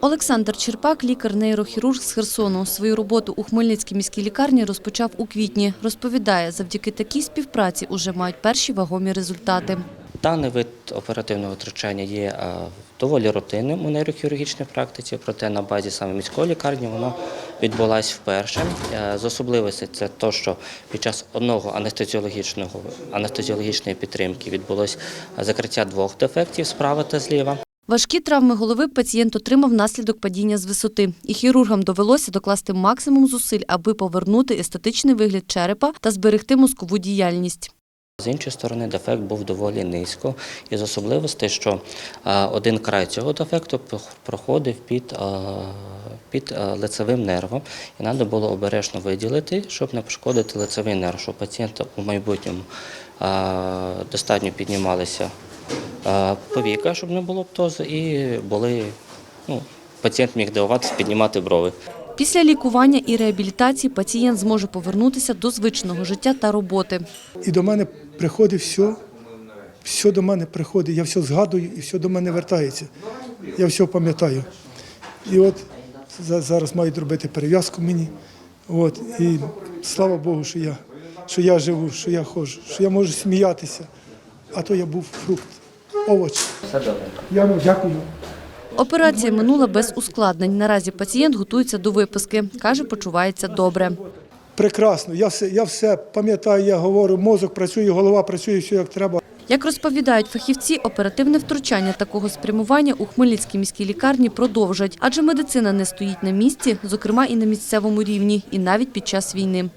Олександр Черпак, лікар-нейрохірург з Херсону. Свою роботу у Хмельницькій міській лікарні розпочав у квітні. Розповідає, завдяки такій співпраці уже мають перші вагомі результати. Даний вид оперативного втручання є е, доволі рутинним у нейрохірургічній практиці, проте на базі саме міської лікарні воно відбулось вперше. Е, З особливостей це те, що під час одного анестезіологічної підтримки відбулось закриття двох дефектів справа та зліва. Важкі травми голови пацієнт отримав внаслідок падіння з висоти. І хірургам довелося докласти максимум зусиль, аби повернути естетичний вигляд черепа та зберегти мозкову діяльність. З іншої сторони, дефект був доволі низько, із особливостей, що один край цього дефекту проходив під, під лицевим нервом, і треба було обережно виділити, щоб не пошкодити лицевий нерв, щоб пацієнта у майбутньому достатньо піднімалися повіка, щоб не було птозу, і були, ну, пацієнт міг дивуватися, піднімати брови. Після лікування і реабілітації пацієнт зможе повернутися до звичного життя та роботи. І до мене приходить все, все до мене приходить, я все згадую і все до мене вертається. Я все пам'ятаю. І от зараз мають робити перев'язку мені. От, і слава Богу, що я, що я живу, що я ходжу, що я можу сміятися. А то я був фрукт, овоч. Все. Я вам дякую. Операція минула без ускладнень. Наразі пацієнт готується до виписки. Каже, почувається добре. Прекрасно. Я все, я все пам'ятаю, я говорю, мозок працює, голова працює, все як треба. Як розповідають фахівці, оперативне втручання такого спрямування у Хмельницькій міській лікарні продовжать, адже медицина не стоїть на місці, зокрема і на місцевому рівні, і навіть під час війни.